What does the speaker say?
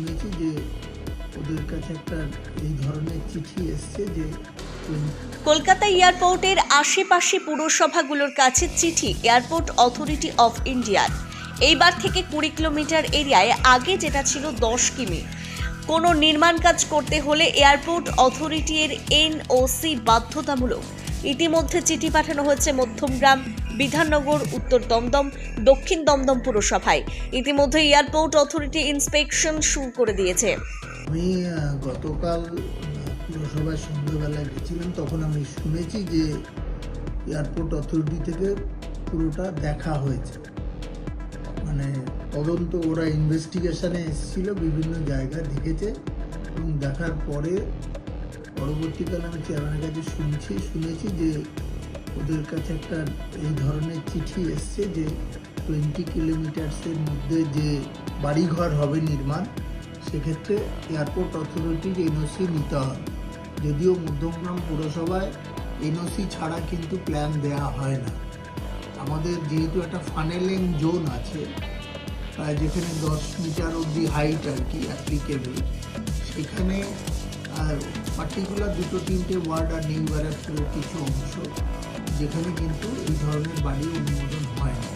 শুনেছি যে ওদের কাছে একটা এই ধরনের চিঠি এসছে যে কলকাতা এয়ারপোর্টের আশেপাশে পুরসভাগুলোর কাছে চিঠি, এয়ারপোর্ট অথরিটি অফ ইন্ডিয়ার। এইবার থেকে কুড়ি কিলোমিটার এরিয়ায় আগে যেটা ছিল দশ কিমি। কোনো নির্মাণ কাজ করতে হলে এয়ারপোর্ট অথরিটির এনওসি বাধ্যতামূলক। ইতিমধ্যে চিঠি পাঠানো হয়েছে মধ্যমগ্রাম, বিধাননগর, উত্তর দমদম, দক্ষিণ দমদম পুরসভায়। ইতিমধ্যে এয়ারপোর্ট অথরিটি ইন্সপেকশন শুরু করে দিয়েছে। আমি গতকাল পুরসভায় সন্ধ্যেবেলায় গেছিলাম, তখন আমি শুনেছি যে এয়ারপোর্ট অথরিটি থেকে পুরোটা দেখা হয়েছে। মানে তদন্ত ওরা ইনভেস্টিগেশনে এসেছিল, বিভিন্ন জায়গা দেখেছে এবং দেখার পরে পরবর্তীকালে আমি চেয়ারম্যানের কাছে শুনছি, শুনেছি যে ওদের কাছে একটা এই ধরনের চিঠি এসছে যে টোয়েন্টি কিলোমিটার্সের মধ্যে যে বাড়িঘর হবে নির্মাণ, সেক্ষেত্রে এয়ারপোর্ট অথরিটির এনওসি নিতে হবে। যদিও মধ্যমগ্রাম পুরসভায় এনওসি ছাড়া কিন্তু প্ল্যান দেওয়া হয় না। আমাদের যেহেতু একটা ফানেলিং জোন আছে, প্রায় যেখানে দশ মিটার অবধি হাইট আর কি অ্যাপ্লিকেবল সেখানে আর পার্টিকুলার দুটো তিনটে ওয়ার্ড আর নিউ ব্যারাকপুরের কিছু অংশ, যেখানে কিন্তু এই ধরনের বাড়ি অনুমোদন হয় না।